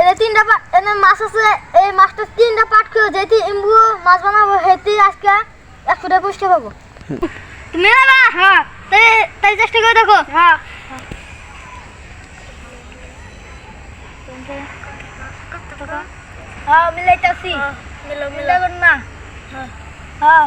এই তিনটা পা- এনে মাছ আছে এই মাছটা তিনটা পাট করে যেটি ইম্বু মাছ বানাবো হেতি আজকে একশো টাকা পুষতে পাবো। তুমি না হ্যাঁ তাই তাই চেষ্টা করে দেখো হ্যাঁ হ্যাঁ মিলাইতাছি মিলো মিলাবেন না হ্যাঁ বানাই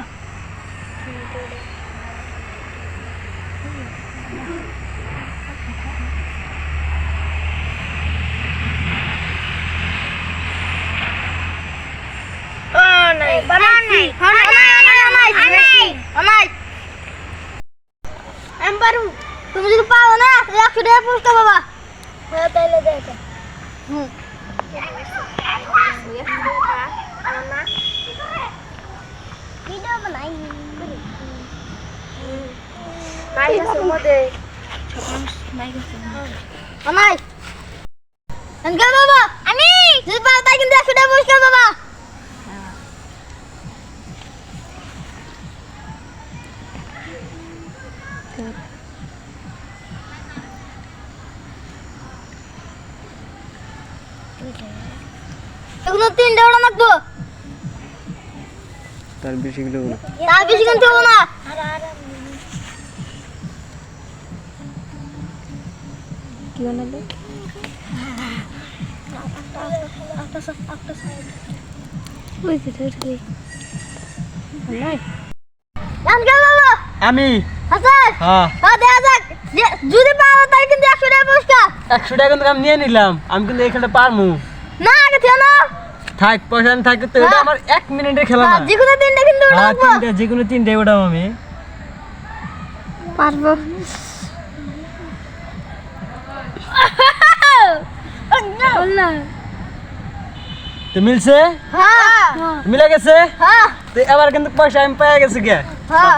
তুমি যদি পারো না একশো টাকা বাবা হ্যাঁ আমি কিন্তু একশো টাকা পুরস্কার বাবা এগুলো তিনটা ওটা মাখবো তার বেশি কিলো তার বেশি কিন্তু হব না। কি বাবা আমি। হাসান হ্যাঁ। হ্যাঁ দেখা যাক যদি পারো তাই কিন্তু একশো টাকা পুরস্কার। একশো টাকা কিন্তু আমি নিয়ে নিলাম। আমি কিন্তু এই খেলাটা পারমু না আগে থেকে না। থাক পয়সা না থাকতে তো এটা হ্যাঁ। আমার এক মিনিটের খেলা না। যে কোনো তিনটা কিন্তু ওটা হ্যাঁ মাখবো যে কোনো তিনটে ওটাও আমি। পারব। তো মিলছে? হ্যাঁ। মিলে গেছে? হ্যাঁ। তো এবার কিন্তু পয়সা আমি পেয়ে গেছি কে হ্যাঁ।